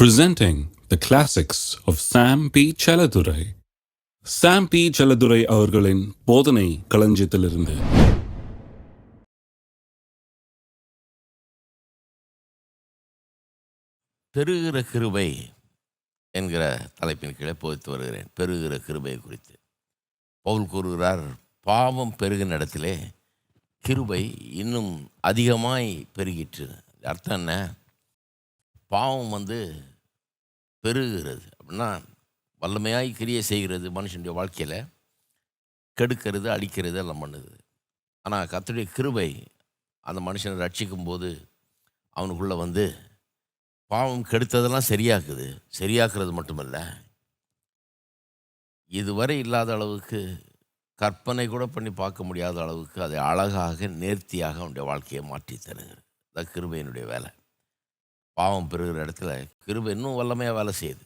presenting the classics of Sam P. Chaladurai. Sam P Chelladurai அவர்களின் போதனை களஞ்சியத்திலிருந்து. பெருகிற கிருபை என்கிற தலைப்பின் கீழே போதித்து வருகிறேன். பெருகிற கிருபை குறித்து. பவுல் கூறுகிறார் பாவம் பெருகின இடத்திலே கிருபை இன்னும் அதிகமாய் பெருகிற்று. அர்த்தம் என்ன? பாவம் வந்து பெருகிறது. அப்படின்னா வல்லமையாய் கிரியை செய்கிறது மனுஷனுடைய வாழ்க்கையில் கெடுக்கிறது அழிக்கிறது எல்லாம் பண்ணுது. ஆனால் கத்துடைய கிருபை அந்த மனுஷனை ரட்சிக்கும் போது அவனுக்குள்ளே வந்து பாவம் கெடுத்ததெல்லாம் சரியாக்குது. சரியாக்குறது மட்டுமல்ல இதுவரை இல்லாத அளவுக்கு கற்பனை கூட பண்ணி பார்க்க முடியாத அளவுக்கு அதை அழகாக நேர்த்தியாக அவனுடைய வாழ்க்கையை மாற்றி தருகிறது. அதான் கிருபையினுடைய வேலை. பாவம் பெறுகிற இடத்துல கிருபை இன்னும் வல்லமையாக வேலை செய்யுது.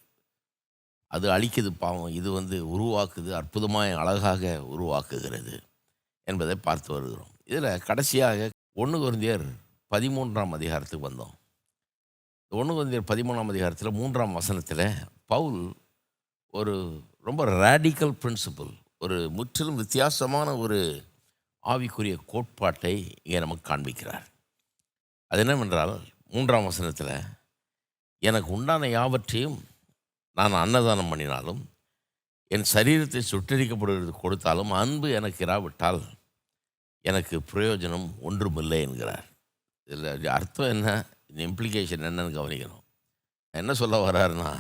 அது அழிக்குது பாவம். இது வந்து உருவாக்குது அற்புதமாக அழகாக உருவாக்குகிறது என்பதை பார்த்து வருகிறோம். இதில் கடைசியாக ஒன்று குருந்தியர் பதிமூன்றாம் அதிகாரத்துக்கு வந்தோம். ஒன்று குருந்தியர் பதிமூணாம் அதிகாரத்தில் மூன்றாம் வசனத்தில் பவுல் ஒரு ரொம்ப ரேடிக்கல் பிரின்சிபல் ஒரு முற்றிலும் வித்தியாசமான ஒரு ஆவிக்குரிய கோட்பாட்டை இங்கே நமக்கு காண்பிக்கிறார். அது என்னவென்றால் மூன்றாம் வசனத்தில் எனக்கு உண்டான யாவற்றையும் நான் அன்னதானம் பண்ணினாலும் என் சரீரத்தை சுட்டரிக்கப்படுகிறது கொடுத்தாலும் அன்பு எனக்கு இராவிட்டால் எனக்கு பிரயோஜனம் ஒன்றுமில்லை என்கிறார். இதில் அர்த்தம் என்ன? இந்த இம்ப்ளிகேஷன் என்னன்னு கவனிக்கணும். என்ன சொல்ல வர்றாருன்னா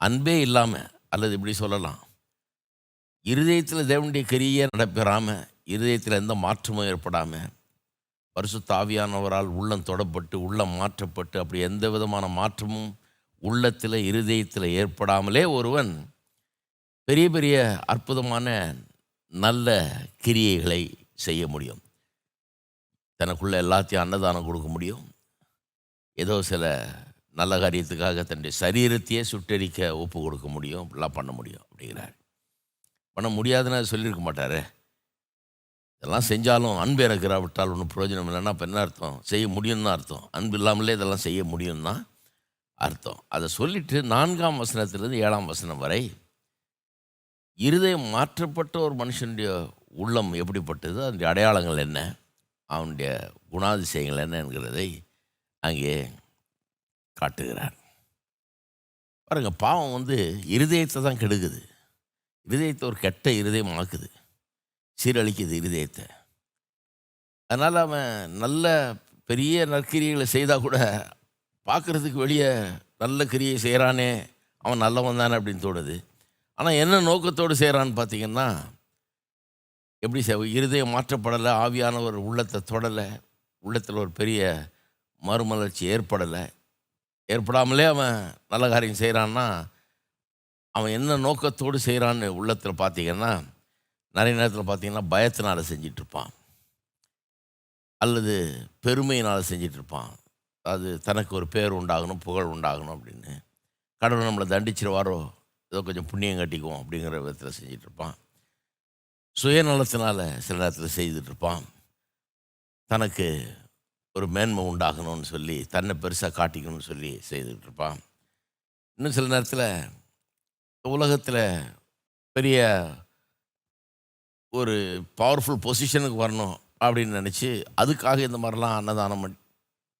அன்பே இல்லாமல் அல்லது இப்படி சொல்லலாம் இருதயத்தில் தேவனுடைய கிரியை நடைபெறாமல் இருதயத்தில் எந்த மாற்றமும் ஏற்படாமல் பரிசு தாவியானவரால் உள்ளம் தொடப்பட்டு உள்ளம் மாற்றப்பட்டு அப்படி எந்த விதமான மாற்றமும் உள்ளத்தில் இருதயத்தில் ஏற்படாமலே ஒருவன் பெரிய பெரிய அற்புதமான நல்ல கிரியைகளை செய்ய முடியும். தனக்குள்ள எல்லாத்தையும் அன்னதானம் கொடுக்க முடியும். ஏதோ சில நல்ல காரியத்துக்காக தன்னுடைய சரீரத்தையே சுட்டரிக்க ஒப்பு கொடுக்க முடியும். இப்படிலாம் பண்ண முடியும் அப்படிங்கிறார். பண்ண முடியாதுன்னு சொல்லியிருக்க மாட்டாரே. இதெல்லாம் செஞ்சாலும் அன்பு இறக்கிறாவிட்டால் ஒன்றும் பிரயோஜனம் இல்லைன்னா அப்போ என்ன அர்த்தம்? செய்ய முடியும்னு தான் அர்த்தம். அன்பு இல்லாமலே இதெல்லாம் செய்ய முடியும் தான் அர்த்தம். அதை சொல்லிட்டு நான்காம் வசனத்திலிருந்து ஏழாம் வசனம் வரை இருதயம் மாற்றப்பட்ட ஒரு மனுஷனுடைய உள்ளம் எப்படிப்பட்டது? அதனுடைய அடையாளங்கள் என்ன? அவனுடைய குணாதிசயங்கள் என்ன என்கிறதை அங்கே காட்டுகிறார். பாருங்கள் பாவம் வந்து இருதயத்தை தான் கெடுக்குது. இருதயத்தை ஒரு கெட்ட இருதயம் ஆக்குது. சீரழிக்குது இருதயத்தை. அதனால் அவன் நல்ல பெரிய நற்கிரியைகளை செய்தால் கூட பார்க்குறதுக்கு வெளியே நல்ல கிரியை செய்கிறானே அவன் நல்லவன் தானே அப்படின்னு தோணுது. ஆனால் என்ன நோக்கத்தோடு செய்கிறான்னு பார்த்தீங்கன்னா எப்படி செய் இருதயம் மாற்றப்படலை ஆவியான ஒரு உள்ளத்தை தொடலை உள்ளத்தில் ஒரு பெரிய மறுமலர்ச்சி ஏற்படலை. ஏற்படாமலே அவன் நல்ல காரியம் செய்கிறான்னா அவன் என்ன நோக்கத்தோடு செய்கிறான்னு உள்ளத்தில் பார்த்தீங்கன்னா நிறைய நேரத்தில் பார்த்தீங்கன்னா பயத்தினால் செஞ்சிட்ருப்பான். அல்லது பெருமையினால் செஞ்சிட்ருப்பான். அது தனக்கு ஒரு பேர் உண்டாகணும் புகழ் உண்டாகணும் அப்படின்னு. கடவுள் நம்மளை தண்டிச்சிருவாரோ ஏதோ கொஞ்சம் புண்ணியம் கட்டிக்குவோம் அப்படிங்கிற விதத்தில் செஞ்சிட்ருப்பான். சுயநலத்தினால் சில நேரத்தில் செய்துட்ருப்பான். தனக்கு ஒரு மேன்மை உண்டாகணும்னு சொல்லி தன்னை பெருசாக காட்டிக்கணும்னு சொல்லி செய்துட்ருப்பான். இன்னும் சில நேரத்தில் உலகத்தில் பெரிய ஒரு பவர்ஃபுல் பொசிஷனுக்கு வரணும் அப்படின்னு நினச்சி அதுக்காக இந்த மாதிரிலாம் அன்னதானம்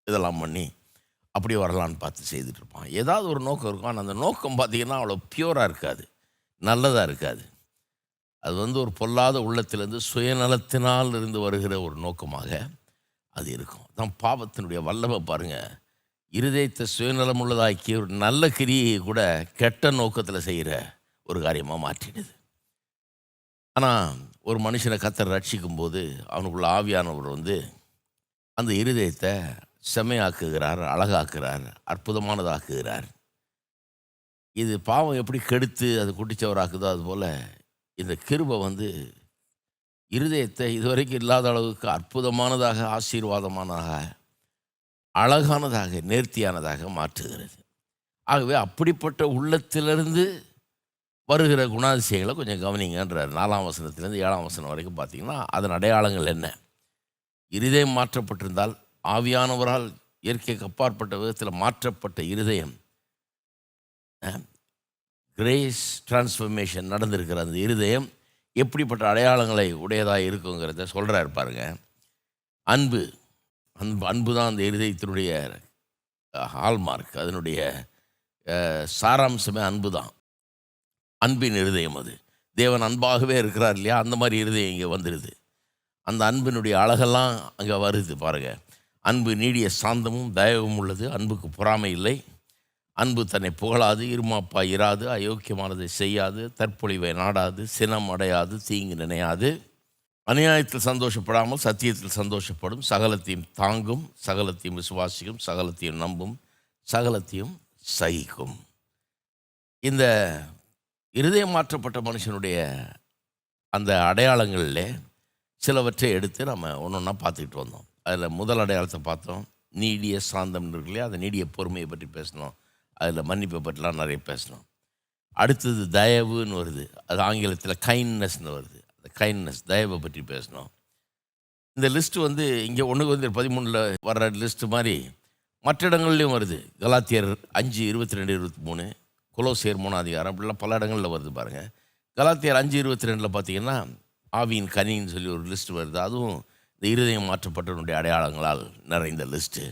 இதெல்லாம் பண்ணி அப்படி வரலான்னு பார்த்து செய்துட்டு இருப்பான். ஏதாவது ஒரு நோக்கம் இருக்கும். ஆனால் அந்த நோக்கம் பார்த்திங்கன்னா அவ்வளோ பியூராக இருக்காது. நல்லதாக இருக்காது. அது வந்து ஒரு பொல்லாத உள்ளத்திலேருந்து சுயநலத்தினால் இருந்து வருகிற ஒரு நோக்கமாக அது இருக்கும். தான் பாவத்தினுடைய வல்லமை பாருங்கள் இருதயத்தை சுயநலம் உள்ளதாக்கி ஒரு நல்ல கிரியை கூட கெட்ட நோக்கத்தில் செய்கிற ஒரு காரியமாக மாற்றிடுது. ஆனால் ஒரு மனுஷனை கத்தர் ரட்சிக்கும் போது அவனுக்குள்ள ஆவியானவர் வந்து அந்த இருதயத்தை செம்மையாக்குகிறார் அழகாக்குறார் அற்புதமானதாக்குகிறார். இது பாவம் எப்படி கெடுத்து அது குட்டிச்சவராக்குதோ அதுபோல் இந்த கிருபை வந்து இருதயத்தை இதுவரைக்கும் இல்லாத அளவுக்கு அற்புதமானதாக ஆசீர்வாதமானதாக அழகானதாக நேர்த்தியானதாக மாற்றுகிறது. ஆகவே அப்படிப்பட்ட உள்ளத்திலிருந்து வருகிற குணாதிசயங்களை கொஞ்சம் கவனிங்கன்றார். நாலாம் வசனத்திலேருந்து ஏழாம் வசனம் வரைக்கும் பார்த்தீங்கன்னா அதன் அடையாளங்கள் என்ன? இருதயம் மாற்றப்பட்டிருந்தால் ஆவியானவரால் இயற்கைக்கு அப்பாற்பட்ட விதத்தில் மாற்றப்பட்ட இருதயம் கிரேஸ் டிரான்ஸ்ஃபர்மேஷன் நடந்திருக்கிற அந்த இருதயம் எப்படிப்பட்ட அடையாளங்களை உடையதாக இருக்குங்கிறத சொல்கிறார் பாருங்க. அன்பு அன்பு அன்பு தான் அந்த இருதயத்தினுடைய ஹால்மார்க் அதனுடைய சாராம்சமே அன்பு தான் அன்பின் இருதயம் அது. தேவன் அன்பாகவே இருக்கிறார் இல்லையா? அந்த மாதிரி இருதயம் இங்கே வந்துடுது அந்த அன்பினுடைய அழகெல்லாம் அங்கே வருது பாருங்க. அன்பு நீடிய சாந்தமும் தயவும் உள்ளது. அன்புக்கு பொறாமை இல்லை. அன்பு தன்னை புகழாது இருமாப்பா இராது அயோக்கியமானதை செய்யாது தற்பொழிவை நாடாது சினம் அடையாது தீங்கு நினையாது. அநியாயத்தில் சந்தோஷப்படாமல் சத்தியத்தில் சந்தோஷப்படும் சகலத்தையும் தாங்கும் சகலத்தையும் விசுவாசிக்கும் சகலத்தையும் நம்பும் சகலத்தையும் சகிக்கும். இந்த இருதயம் மாற்றப்பட்ட மனுஷனுடைய அந்த அடையாளங்களில் சிலவற்றை எடுத்து நம்ம ஒன்று ஒன்றா பார்த்துக்கிட்டு வந்தோம். அதில் முதல் அடையாளத்தை பார்த்தோம். நீடிய சாந்தம் இருக்கு அந்த நீடிய பொறுமையை பற்றி பேசினோம். அதில் மன்னிப்பை பற்றிலாம் நிறைய பேசினோம். அடுத்தது தயவுன்னு வருது. அது ஆங்கிலத்தில் கைண்ட்னஸ்னு வருது. அந்த கைண்ட்னஸ் தயவை பற்றி பேசினோம். இந்த லிஸ்ட்டு வந்து இங்கே ஒன்றுக்கு வந்து பதிமூணில் வர்ற லிஸ்ட்டு மாதிரி மற்ற இடங்கள்லையும் வருது. கலாத்தியர் அஞ்சு இருபத்தி ரெண்டு இருபத்தி மூணு. குலோசியர் மூணாதிகாரம் அப்படிலாம் பல இடங்களில் வருது பாருங்கள் கலாத்தியர் அஞ்சு இருபத்தி ரெண்டில் பார்த்தீங்கன்னா ஆவியின் கனின்னு சொல்லி ஒரு லிஸ்ட் வருது. அதுவும் இந்த இருதயம் மாற்றப்பட்டவனுடைய அடையாளங்களால் நிறைந்த லிஸ்ட்டு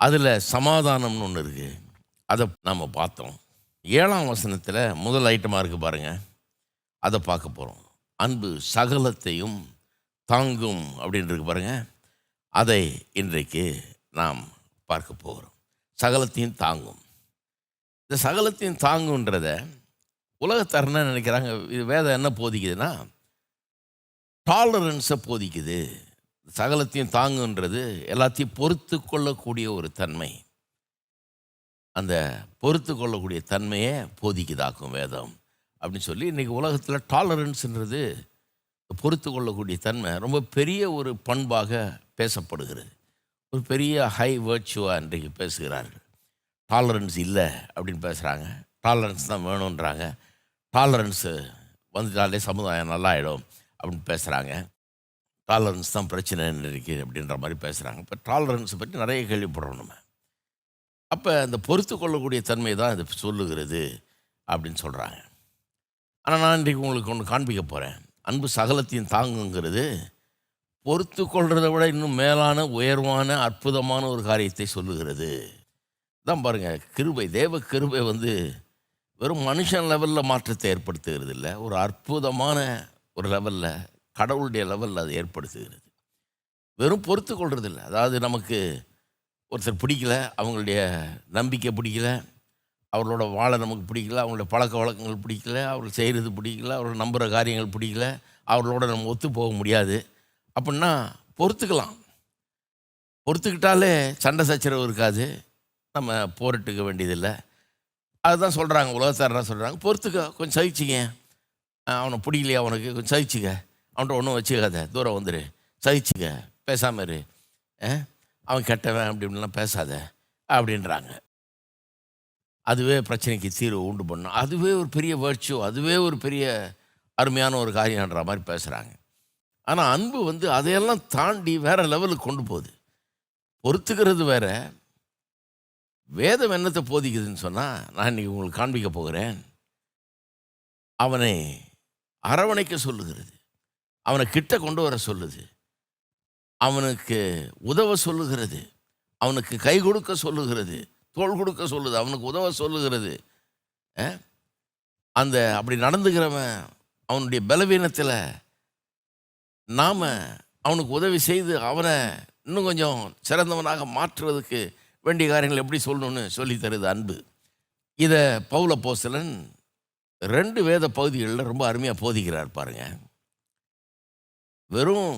அதில் சமாதானம்னு ஒன்று இருக்குது அதை நாம் பார்த்தோம். ஏழாம் வசனத்தில் முதல் ஐட்டமாக இருக்குது பாருங்கள் அதை பார்க்க போகிறோம் அன்பு சகலத்தையும் தாங்கும் அப்படின்றது பாருங்கள் அதை இன்றைக்கு நாம் பார்க்க போகிறோம். சகலத்தையும் தாங்கும். இந்த சகலத்தையும் தாங்குன்றத உலகத்தார் நினைக்கிறாங்க. இது வேதம் என்ன போதிக்குதுன்னா டாலரன்ஸை போதிக்குது. சகலத்தையும் தாங்குன்றது எல்லாத்தையும் பொறுத்து கொள்ளக்கூடிய ஒரு தன்மை. அந்த பொறுத்து கொள்ளக்கூடிய தன்மையை போதிக்குதாக்கும் வேதம். அப்படின்னு சொல்லி இன்றைக்கி உலகத்தில் டாலரன்ஸுன்றது பொறுத்து கொள்ளக்கூடிய தன்மை ரொம்ப பெரிய ஒரு பண்பாக பேசப்படுகிறது. ஒரு பெரிய ஹை வேர்ச்சுவாக இன்றைக்கு பேசுகிறார்கள். டாலரன்ஸ் இல்லை அப்படின்னு பேசுகிறாங்க டாலரன்ஸ் தான் வேணுன்றாங்க டாலரன்ஸு வந்துட்டாலே சமுதாயம் நல்லா ஆகிடும் அப்படின்னு பேசுகிறாங்க டாலரன்ஸ் தான் பிரச்சனை இருக்குது அப்படின்ற மாதிரி பேசுகிறாங்க இப்போ டாலரன்ஸை பற்றி நிறைய கேள்விப்படுறோம் நம்ம. அப்போ அந்த பொறுத்து கொள்ளக்கூடிய தன்மை தான் இது சொல்லுகிறது அப்படின்னு சொல்கிறாங்க ஆனால் நான் இன்றைக்கு உங்களுக்கு ஒன்று காண்பிக்க போகிறேன் அன்பு சகலத்தையும் தாங்குங்கிறது பொறுத்து கொள்றதை விட இன்னும் மேலான உயர்வான அற்புதமான ஒரு காரியத்தை சொல்லுகிறது. தான் பாருங்கள் கிருபை தேவ கிருபை வந்து வெறும் மனுஷன் லெவலில் மாற்றத்தை ஏற்படுத்துகிறது இல்லை ஒரு அற்புதமான ஒரு லெவலில் கடவுளுடைய லெவலில் அது ஏற்படுத்துகிறது. வெறும் பொறுத்து கொள்வது இல்லை அதாவது நமக்கு ஒருத்தர் பிடிக்கல அவங்களுடைய நம்பிக்கை பிடிக்கல அவர்களோட வாழை நமக்கு பிடிக்கல அவங்களுடைய பழக்க வழக்கங்கள் பிடிக்கல அவர்கள் செய்கிறது பிடிக்கல அவர்கள் நம்புகிற காரியங்கள் பிடிக்கல அவர்களோட நம்ம ஒத்து போக முடியாது. அப்படின்னா பொறுத்துக்கலாம். பொறுத்துக்கிட்டாலே சண்டை சச்சரவு இருக்காது. நம்ம போரிட்டுக்க வேண்டியதில்லை. அதுதான் சொல்கிறாங்க உலகத்தார் சொல்கிறாங்க பொறுத்துக்க கொஞ்சம் சகிச்சிங்க அவனை பிடிக்கலையா அவனுக்கு கொஞ்சம் சகிச்சுக்க. அவன்கிட்ட ஒன்றும் வச்சுக்காத. தூரம் வந்துடு சகிச்சுக்க. பேசாமல் இரு. அவன் கெட்டவன் அப்படி இப்படிலாம் பேசாத. அப்படின்றாங்க. அதுவே பிரச்சனைக்கு தீர்வு உண்டு பண்ணும். அதுவே ஒரு பெரிய வேர்ச்சு அதுவே ஒரு பெரிய அருமையான ஒரு காரியன்ற மாதிரி பேசுகிறாங்க ஆனால் அன்பு வந்து அதையெல்லாம் தாண்டி வேறு லெவலுக்கு கொண்டு போகுது. பொறுத்துக்கிறது வேற வேதம் என்னத்தை போதிக்குதுன்னு சொன்னால் நான் இன்றைக்கி உங்களுக்கு காண்பிக்க போகிறேன். அவனை அரவணைக்க சொல்லுகிறது. அவனை கிட்ட கொண்டு வர சொல்லுது. அவனுக்கு உதவ சொல்லுகிறது. அவனுக்கு கை கொடுக்க சொல்லுகிறது. தோள் கொடுக்க சொல்லுது. அவனுக்கு உதவ சொல்லுகிறது. அந்த அப்படி நடந்துக்கிறவன் அவனுடைய பலவீனத்தில் நாம் அவனுக்கு உதவி செய்து அவனை இன்னும் கொஞ்சம் சிறந்தவனாக மாற்றுவதற்கு வேண்டிய காரியங்கள் எப்படி சொல்லணும்னு சொல்லித் தருது அன்பு. இதை பௌல போசலன் ரெண்டு வேத பகுதிகளில் ரொம்ப அருமையாக போதிக்கிறார் பாருங்க. வெறும்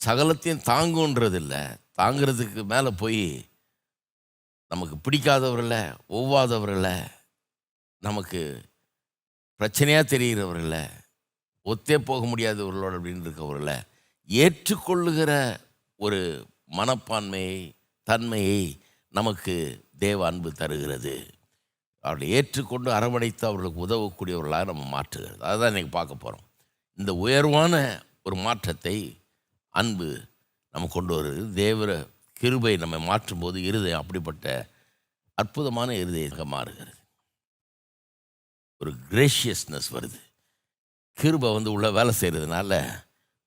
சகலத்தையும் தாங்குன்றது இல்லை தாங்கிறதுக்கு மேலே போய் நமக்கு பிடிக்காதவர்களை ஒவ்வாதவர்களை நமக்கு பிரச்சனையாக தெரிகிறவர்கள ஒத்தே போக முடியாதவர்களோட அப்படின்னு இருக்கவர்கள ஏற்றுக்கொள்ளுகிற ஒரு மனப்பான்மையை தன்மையை நமக்கு தேவ அன்பு தருகிறது. அவர்களை ஏற்றுக்கொண்டு அரவணைத்து அவர்களுக்கு உதவக்கூடியவர்களாக நம்ம மாற்றுகிறது. அதுதான் இன்றைக்கி பார்க்க போகிறோம் இந்த உயர்வான ஒரு மாற்றத்தை அன்பு நம்ம கொண்டு வருது தேவர கிருபை நம்மை மாற்றும்போது இருதயம் அப்படிப்பட்ட அற்புதமான இருதயமாக மாறுகிறது. ஒரு கிரேஷியஸ்னஸ் வருது. கிருபை வந்து உள்ள வேலை செய்கிறதுனால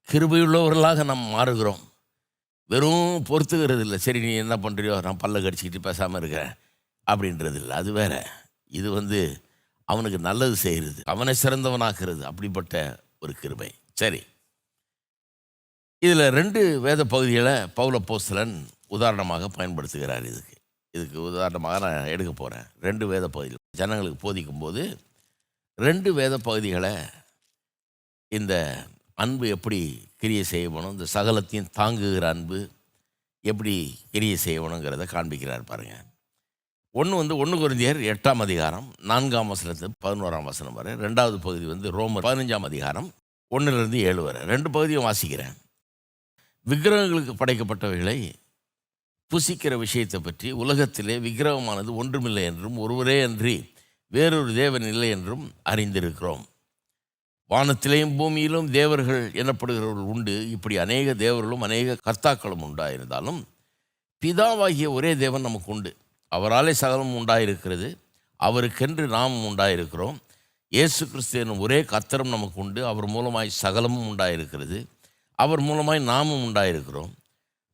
கிருபையுள்ளவர்களாக நாம் மாறுகிறோம். வெறும் பொறுத்துக்கிறது இல்லை சரி நீ என்ன பண்ணுறியோ நான் பல்ல கடிச்சிக்கிட்டு பேசாமல் இருக்கிறேன் அப்படின்றது இல்லை அது வேற. இது வந்து அவனுக்கு நல்லது செய்கிறது. அவனை சிறந்தவனாக்குறது. அப்படிப்பட்ட ஒரு கிருபை. சரி. இதில் ரெண்டு வேத பகுதிகளை பௌல போஸ்தலன் உதாரணமாக பயன்படுத்துகிறார் இதுக்கு. இதுக்கு உதாரணமாக நான் எடுக்க போகிறேன் ரெண்டு வேத பகுதிகள். ஜனங்களுக்கு போதிக்கும் போது ரெண்டு வேத பகுதிகளை இந்த அன்பு எப்படி கிரியை செய்யணும்? இந்த சகலத்தையும் தாங்குகிற அன்பு எப்படி கிரியை செய்யணுங்கிறத காண்பிக்கிறார் பாருங்க. ஒன்று வந்து ஒன்று குருந்தியர் எட்டாம் அதிகாரம் நான்காம் வசனத்து பதினோராம் வசனம் வரை ரெண்டாவது பகுதி வந்து ரோமர் பதினஞ்சாம் அதிகாரம் ஒன்றுலேருந்து ஏழு வரை. ரெண்டு பகுதியும் வாசிக்கிறேன். விக்கிரகங்களுக்கு படைக்கப்பட்டவைகளை புசிக்கிற விஷயத்தை பற்றி உலகத்திலே விக்கிரகமானது ஒன்றுமில்லை என்றும் ஒருவரே அன்றி வேறொரு தேவன் இல்லை என்றும் அறிந்திருக்கிறோம். வானத்திலேயும் பூமியிலும் தேவர்கள் எனப்படுகிறவர்கள் உண்டு. இப்படி அநேக தேவர்களும் அநேக கர்த்தாக்களும் உண்டாயிருந்தாலும் பிதாவாகிய ஒரே தேவன் நமக்கு உண்டு. அவராலே சகலம் உண்டாயிருக்கிறது. அவருக்கென்று நாமும் உண்டாயிருக்கிறோம். இயேசு கிறிஸ்து ஒரே கத்தரும் நமக்கு உண்டு. அவர் மூலமாய் சகலமும் உண்டாயிருக்கிறது. அவர் மூலமாய் நாமும் உண்டாயிருக்கிறோம்.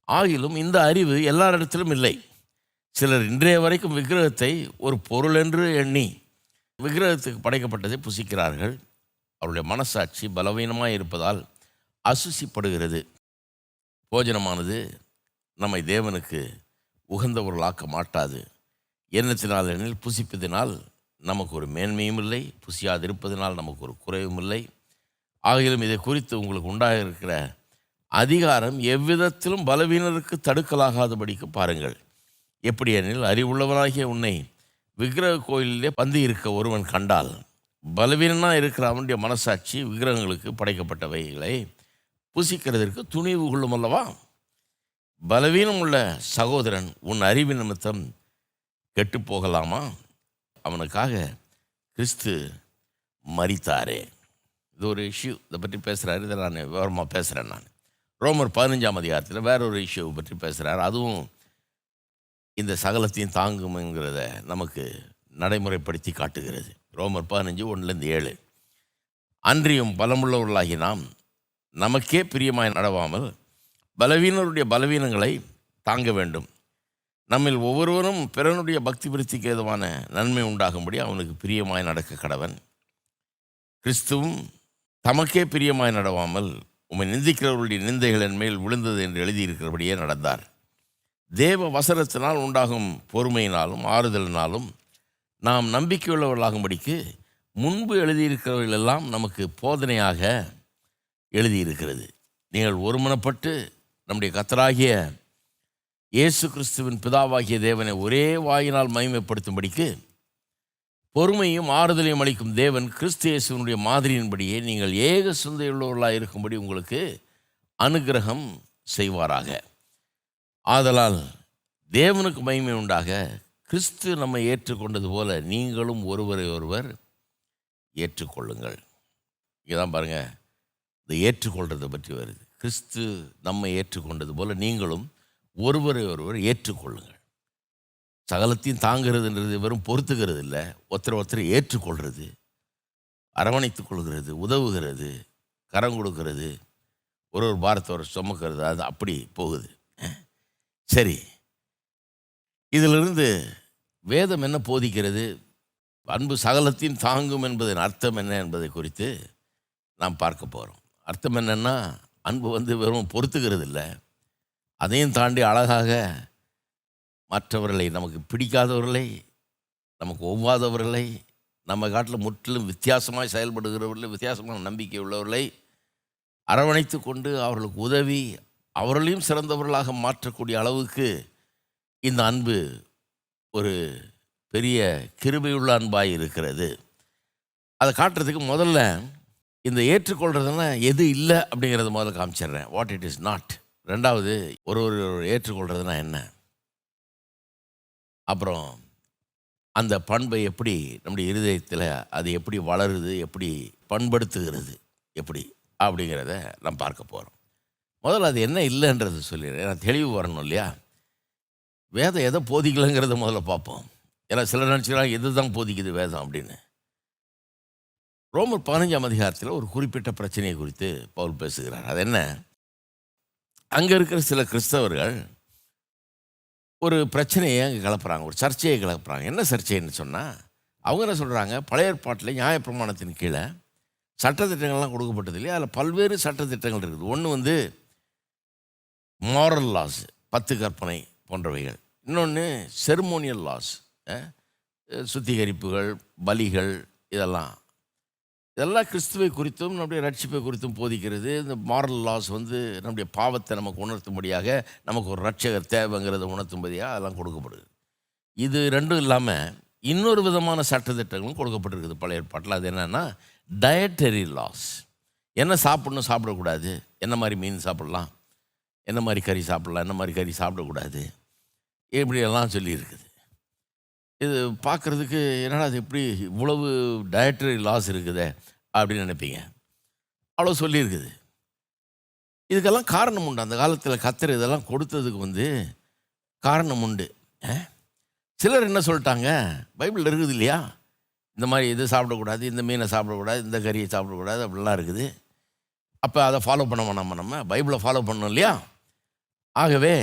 ஆகிலும் இந்த அறிவு எல்லாரிடத்திலும் இல்லை. சிலர் இன்றைய வரைக்கும் விக்கிரகத்தை ஒரு பொருள் என்று எண்ணி விக்கிரகத்துக்கு படைக்கப்பட்டதை புசிக்கிறார்கள். அவருடைய மனசாட்சி பலவீனமாக இருப்பதால் அசுசிப்படுகிறது. போஜனமானது நம்மை தேவனுக்கு உகந்தவர்களாக்க மாட்டாது. எண்ணத்தினால் எனில் புசிப்பதினால் நமக்கு ஒரு மேன்மையும் இல்லை புசியாதிருப்பதினால் நமக்கு ஒரு குறைவும் இல்லை. ஆகிலும் இதை குறித்து உங்களுக்கு உண்டாக இருக்கிற அதிகாரம் எவ்விதத்திலும் பலவீனருக்கு தடுக்கலாகாதபடிக்கு பாருங்கள். எப்படி எனில் அறிவுள்ளவனாகிய உன்னை விக்கிரக கோயிலிலே பந்தி இருக்க ஒருவன் கண்டால் பலவீனனாக இருக்கிற அவனுடைய மனசாட்சி விக்கிரகங்களுக்கு படைக்கப்பட்டவைகளை புசிக்கிறதற்கு துணிவு கொள்ளும் அல்லவா? பலவீனம் உள்ள சகோதரன் உன் அறிவு நிமித்தம் கெட்டு போகலாமா? அவனுக்காக கிறிஸ்து மறித்தாரே இது ஒரு இஷ்யூ. இதை பற்றி பேசுகிறாரு இதை நான் விவரமாக பேசுகிறேன் நான். ரோமர் பதினஞ்சாம் அதிகாரத்தில் வேற ஒரு இஷ்யூவை பற்றி பேசுகிறார் அதுவும் இந்த சகலத்தையும் தாங்கும்ங்கிறத நமக்கு நடைமுறைப்படுத்தி காட்டுகிறது. ரோமர் பதினஞ்சு ஒன்றுலேருந்து ஏழு. அன்றியும் பலமுள்ளவர்களாகி நாம் நமக்கே பிரியமாய் நடவாமல் பலவீனருடைய பலவீனங்களை தாங்க வேண்டும். நம்மில் ஒவ்வொருவரும் பிறனுடைய பக்தி விருத்திக்கு ஏதுவான நன்மை உண்டாகும்படி அவனுக்கு பிரியமாய் நடக்க கடவன். கிறிஸ்துவும் தமக்கே பிரியமாய் நடவாமல் உம்மை நிந்திக்கிறவர்களுடைய நிந்தைகளின் மேல் விழுந்தது என்று எழுதியிருக்கிறபடியே நடந்தார். தேவ வசனத்தினால் உண்டாகும் பொறுமையினாலும் ஆறுதலினாலும் நாம் நம்பிக்கையுள்ளவர்களாகும்படிக்கு முன்பு எழுதியிருக்கிறவர்கள் எல்லாம் நமக்கு போதனையாக எழுதியிருக்கிறது. நீங்கள் ஒருமனப்பட்டு நம்முடைய கத்தராகிய இயேசு கிறிஸ்துவின் பிதாவாகிய தேவனை ஒரே வாயினால் மகிமைப்படுத்தும்படிக்கு பொறுமையும் ஆறுதலையும் அளிக்கும் தேவன் கிறிஸ்து இயேசுவினுடைய மாதிரியின்படியே நீங்கள் ஏக சிந்தையுள்ளவர்களாக இருக்கும்படி உங்களுக்கு அனுக்கிரகம் செய்வாராக. ஆதலால் தேவனுக்கு மகிமை உண்டாக கிறிஸ்து நம்மை ஏற்றுக்கொண்டது போல நீங்களும் ஒருவரை ஒருவர் ஏற்றுக்கொள்ளுங்கள். இங்கே தான் பாருங்கள் இந்த ஏற்றுக்கொள்றதை பற்றி வருது. கிறிஸ்து நம்மை ஏற்றுக்கொண்டது போல நீங்களும் ஒருவரை ஒருவர் ஏற்றுக்கொள்ளுங்கள். சகலத்தையும் தாங்கிறதுன்றது வெறும் பொறுத்துக்கிறது இல்லை ஒருத்தர் ஒருத்தர் ஏற்றுக்கொள்கிறது அரவணைத்துக் கொள்கிறது உதவுகிறது கரம் கொடுக்கறது ஒரு ஒரு பாரத்தை ஒரு சுமக்கிறது அது அப்படி போகுது. சரி. இதிலிருந்து வேதம் என்ன போதிக்கிறது? அன்பு சகலத்தையும் தாங்கும் என்பதன் அர்த்தம் என்ன என்பதை குறித்து நாம் பார்க்க போகிறோம் அர்த்தம் என்னென்னா அன்பு வந்து வெறும் பொறுத்துக்கிறது இல்லை அதையும் தாண்டி அழகாக மற்றவர்களை நமக்கு பிடிக்காதவர்களை நமக்கு ஒவ்வாதவர்களை நம்ம காட்டில் முற்றிலும் வித்தியாசமாக செயல்படுகிறவர்களை வித்தியாசமான நம்பிக்கை உள்ளவர்களை அரவணைத்து கொண்டு அவர்களுக்கு உதவி அவர்களையும் சிறந்தவர்களாக மாற்றக்கூடிய அளவுக்கு இந்த அன்பு ஒரு பெரிய கிருபையுள்ள அன்பாக இருக்கிறது. அதை காட்டுறதுக்கு முதல்ல இந்த ஏற்றுக்கொள்கிறதுனா எது இல்லை அப்படிங்கிறத முதல்ல காமிச்சிடுறேன். வாட் இட் இஸ் நாட் ரெண்டாவது ஒரு ஒரு ஏற்றுக்கொள்கிறதுனா என்ன? அப்புறம் அந்த பண்பை எப்படி நம்முடைய இருதயத்தில் அது எப்படி வளருது எப்படி பண்படுத்துகிறது எப்படி அப்படிங்கிறத நாம் பார்க்க போகிறோம் முதல்ல அது என்ன இல்லைன்றது சொல்லிடுறேன். நான் தெளிவு வரணும் இல்லையா? வேதம் எதை போதிக்கலைங்கிறத முதல்ல பார்ப்போம். ஏன்னா சிலர் நினச்சிக்கலாம் எது தான் போதிக்குது வேதம் அப்படின்னு. ரோமர் பதினஞ்சாம் அதிகாரத்தில் ஒரு குறிப்பிட்ட பிரச்சனையை குறித்து பவுல் பேசுகிறார். அது என்ன? அங்கே இருக்கிற சில கிறிஸ்தவர்கள் ஒரு பிரச்சனையை அங்கே கிளப்புறாங்க ஒரு சர்ச்சையை கிளப்புறாங்க. என்ன சர்ச்சைன்னு சொன்னால் அவங்க என்ன சொல்கிறாங்க பழைய ஏற்பாட்டில் நியாயப்பிரமாணத்தின் கீழே சட்டத்திட்டங்கள்லாம் கொடுக்கப்பட்டது இல்லையா? அதில் பல்வேறு சட்டத்திட்டங்கள் இருக்குது. ஒன்று வந்து மாரல் லாஸ் பத்து கற்பனை. போன்றவைகள். இன்னொன்று செருமோனியல் லாஸ் சுத்திகரிப்புகள் பலிகள் இதெல்லாம். இதெல்லாம் கிறிஸ்துவை குறித்தும் நம்முடைய ரட்சிப்பை குறித்தும் போதிக்கிறது. இந்த மாரல் லாஸ் வந்து நம்முடைய பாவத்தை நமக்கு உணர்த்தும்படியாக நமக்கு ஒரு ரட்சகர் தேவைங்கிறத உணர்த்தும்படியாக அதெல்லாம் கொடுக்கப்படுது. இது ரெண்டும் இல்லாமல் இன்னொரு விதமான சட்டத்திட்டங்களும் கொடுக்கப்பட்டிருக்குது பழைய ஏற்பாட்டில். அது என்னென்னா டயட்டரி லாஸ் என்ன சாப்பிடணும் சாப்பிடக்கூடாது. என்ன மாதிரி மீன் சாப்பிடலாம்? என்ன மாதிரி கறி சாப்பிடலாம்? என்ன மாதிரி கறி சாப்பிடக்கூடாது? இப்படியெல்லாம் சொல்லியிருக்குது. இது பார்க்குறதுக்கு என்னடா அது எப்படி இவ்வளவு டயட்டரி லாஸ் இருக்குதே அப்படின்னு நினைப்பீங்க. அவ்வளோ சொல்லியிருக்குது. இதுக்கெல்லாம் காரணம் உண்டு. அந்த காலத்தில் கத்திர இதெல்லாம் கொடுத்ததுக்கு வந்து காரணம் உண்டு. சிலர் என்ன சொல்லிட்டாங்க? பைபிளில் இருக்குது இல்லையா? இந்த மாதிரி இது சாப்பிடக்கூடாது இந்த மீனை சாப்பிடக்கூடாது இந்த கறியை சாப்பிடக்கூடாது அப்படிலாம் இருக்குது. அப்போ அதை ஃபாலோ பண்ண வேணாமா நம்ம? பைபிளை ஃபாலோ பண்ணோம் இல்லையா? ஆகவே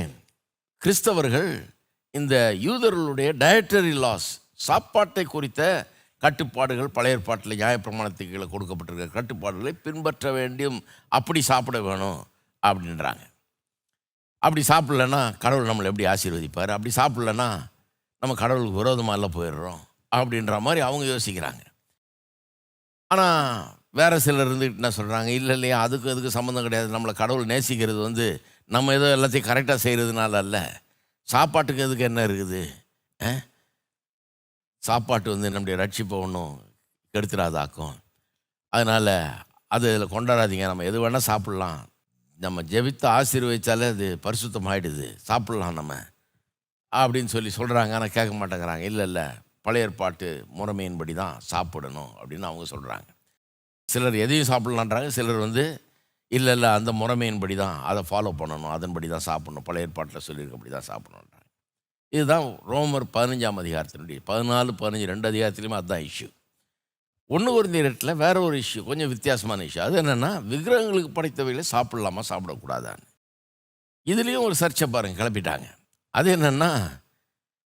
கிறிஸ்தவர்கள் இந்த யூதர்களுடைய டயட்டரி லாஸ் சாப்பாட்டை குறித்த கட்டுப்பாடுகள் பழைய ஏற்பாட்டில் நியாயப்பிரமாணத்துக்கு கீழே கொடுக்கப்பட்டிருக்கிற கட்டுப்பாடுகளை பின்பற்ற வேண்டும். அப்படி சாப்பிட வேணும் அப்படின்றாங்க. அப்படி சாப்பிட்லன்னா கடவுள் நம்மளை எப்படி ஆசீர்வதிப்பார்? அப்படி சாப்பிட்லன்னா நம்ம கடவுளுக்கு விரோதமாக எல்லாம் போயிடுறோம் அப்படின்ற மாதிரி அவங்க யோசிக்கிறாங்க. ஆனால் வேறு சிலர் இருந்துட்டு என்ன சொல்கிறாங்க இல்லை இல்லையா அதுக்கு அதுக்கு சம்மந்தம் கிடையாது. நம்மளை கடவுள் நேசிக்கிறது வந்து நம்ம ஏதோ எல்லாத்தையும் கரெக்டாக செய்கிறதுனால அல்ல. சாப்பாட்டுக்கு எதுக்கு என்ன இருக்குது? சாப்பாட்டு வந்து நம்முடைய ரட்சிப்பை ஒன்றும் கெடுத்துடாதாக்கும் அதனால் அது இதில் கொண்டாடாதீங்க. நம்ம எது வேணால் சாப்பிட்லாம். நம்ம ஜெபித்து ஆசீர்வதிச்சாலே அது பரிசுத்தமாயிடுது சாப்பிட்லாம் நம்ம. அப்படின்னு சொல்லி சொல்கிறாங்க ஆனால் கேட்க மாட்டேங்கிறாங்க. இல்லை இல்லை. பழைய ஏற்பாட்டு முறைமையின்படி தான் சாப்பிடணும் அப்படின்னு அவங்க சொல்கிறாங்க சிலர் எதையும் சாப்பிட்லான்றாங்க. சிலர் வந்து இல்லை இல்லை அந்த முறைமையின்படி தான் அதை ஃபாலோ பண்ணணும். அதன்படி தான் சாப்பிடணும். பழைய ஏற்பாட்டில் சொல்லியிருக்கப்படி தான் சாப்பிடணுன்றாங்க இதுதான் ரோமர் பதினஞ்சாம் அதிகாரத்தினுடைய பதினாலு பதினஞ்சு ரெண்டு அதிகாரத்துலேயுமே அதுதான் இஷ்யூ ஒன்று ஒரு நேரத்தில் வேற ஒரு இஷ்யூ கொஞ்சம் வித்தியாசமான இஷ்யூ அது என்னென்னா விக்கிரகங்களுக்கு படைத்தவைகளை சாப்பிடலாமா சாப்பிடக்கூடாதான்னு. இதுலேயும் ஒரு சர்ச்சை பாருங்கள் கிளப்பிட்டாங்க. அது என்னென்னா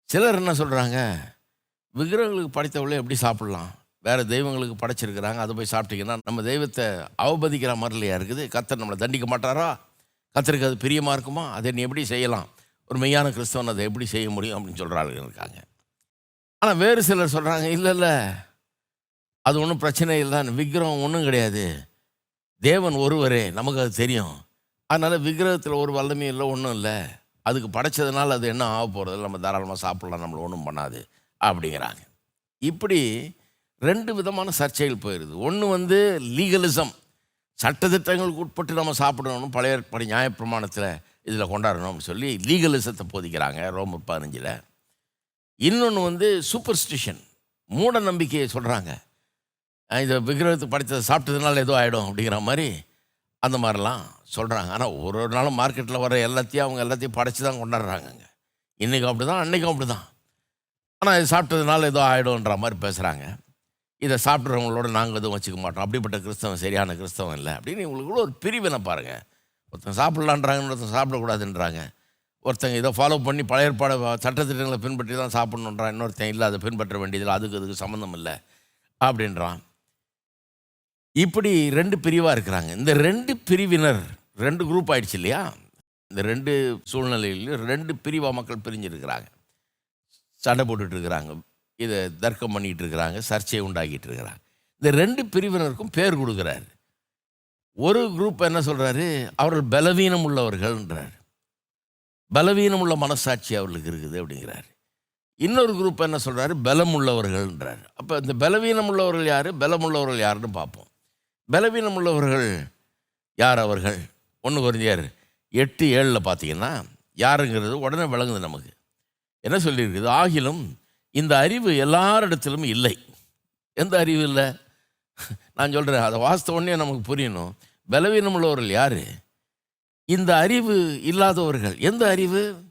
சிலர் என்ன சொல்கிறாங்க விக்கிரகங்களுக்கு படைத்தவளை எப்படி சாப்பிட்லாம்? வேறு தெய்வங்களுக்கு படைச்சிருக்கிறாங்க அதை போய் சாப்பிட்டீங்கன்னா நம்ம தெய்வத்தை அவபதிக்கிற மாதிரிலையா இருக்குது? கத்தர் நம்மளை தண்டிக்க மாட்டாரா? கத்தருக்கு அது பிரியமாக இருக்குமா? அதை நீ எப்படி செய்யலாம்? ஒரு மெய்யான கிறிஸ்தவன் அதை எப்படி செய்ய முடியும் அப்படின்னு சொல்கிற ஆளுங்க இருக்காங்க. ஆனால் வேறு சிலர் சொல்கிறாங்க இல்லை இல்லை. அது ஒன்றும் பிரச்சனை இல்லை. விக்கிரகம் ஒன்றும் கிடையாது. தேவன் ஒருவரே. நமக்கு அது தெரியும். அதனால் விக்கிரகத்தில் ஒரு வல்லமையும் இல்லை ஒன்றும் இல்லை. அதுக்கு படைச்சதுனால அது என்ன ஆக போகிறது நம்ம தாராளமாக சாப்பிட்லாம். நம்மளை ஒன்றும் பண்ணாது. அப்படிங்கிறாங்க. இப்படி ரெண்டு விதமான சர்ச்சைகள் போயிடுது ஒன்று வந்து லீகலிசம் சட்டத்திட்டங்களுக்கு உட்பட்டு நம்ம சாப்பிடணும் பழைய படி நியாயப்பிரமாணத்தில் இதில் கொண்டாடணும்னு சொல்லி லீகலிசத்தை போதிக்கிறாங்க ரோமர் பதினஞ்சில் இன்னொன்று வந்து சூப்பர்ஸ்டிஷன் மூட நம்பிக்கையை சொல்கிறாங்க இந்த விக்கிரகத்தை படைத்ததை சாப்பிட்டதுனால ஏதோ ஆகிடும் அப்படிங்கிற மாதிரி அந்த மாதிரிலாம் சொல்கிறாங்க ஆனால் ஒரு ஒரு நாளும் மார்க்கெட்டில் வர எல்லாத்தையும் அவங்க எல்லாத்தையும் படைச்சி தான் கொண்டாடுறாங்கங்க. இன்றைக்கும் அப்படி தான் அன்றைக்கும் அப்படி தான் ஆனால் இது சாப்பிட்டதுனால ஏதோ ஆகிடும்ன்ற மாதிரி பேசுகிறாங்க இதை சாப்பிட்றவங்களோட நாங்கள் எதுவும் வச்சுக்க மாட்டோம். அப்படிப்பட்ட கிறிஸ்தவன் சரியான கிறிஸ்தவன் இல்லை. அப்படின்னு இவங்களுக்குள்ள ஒரு பிரிவினை பாருங்கள் ஒருத்தன் சாப்பிட்லான்றாங்க ஒருத்தன் சாப்பிடக்கூடாதுன்றாங்க. ஒருத்தங்க இதை ஃபாலோ பண்ணி பழைய ஏற்பாடு சட்டத்திட்டங்களை பின்பற்றி தான் சாப்பிட்ணுன்றான். இன்னொருத்தன் இல்லை அதை பின்பற்ற வேண்டியதில்லை. அதுக்கு அதுக்கு சம்மந்தம் இல்லை. அப்படின்றான். இப்படி ரெண்டு பிரிவாக இருக்கிறாங்க. இந்த ரெண்டு பிரிவினர் ரெண்டு குரூப் ஆயிடுச்சு இல்லையா? இந்த ரெண்டு சூழ்நிலையிலையும் ரெண்டு பிரிவாக மக்கள் பிரிஞ்சிருக்கிறாங்க. சண்டை போட்டுட்டு இருக்கிறாங்க. இதை தர்க்கம் பண்ணிகிட்டு இருக்கிறாங்க சர்ச்சையை உண்டாக்கிட்டு இருக்கிறாங்க இந்த ரெண்டு பிரிவினருக்கும் பேர் கொடுக்குறாரு. ஒரு குரூப் என்ன சொல்கிறாரு அவர்கள் பலவீனம் உள்ளவர்கள்ன்றார். பலவீனம் உள்ள மனசாட்சி அவர்களுக்கு இருக்குது அப்படிங்கிறாரு. இன்னொரு குரூப் என்ன சொல்கிறாரு பலம் உள்ளவர்கள்ன்றார். அப்போ இந்த பலவீனம் உள்ளவர்கள் யார்? பலம் உள்ளவர்கள் யாருன்னு பார்ப்போம். பலவீனம் உள்ளவர்கள் யார் அவர்கள்? ஒன்று குறைஞ்சார் எட்டு ஏழில் பார்த்தீங்கன்னா யாருங்கிறது உடனே விளங்குது நமக்கு. என்ன சொல்லியிருக்குது? ஆகிலும் இந்த அறிவு எல்லாரிடத்திலும் இல்லை. எந்த அறிவு இல்லை? நான் சொல்கிறேன் அதை வாஸ்தவன்னே உடனே நமக்கு புரியணும். பலவீனம் உள்ளவர்கள் யார்? இந்த அறிவு இல்லாதவர்கள். எந்த அறிவு?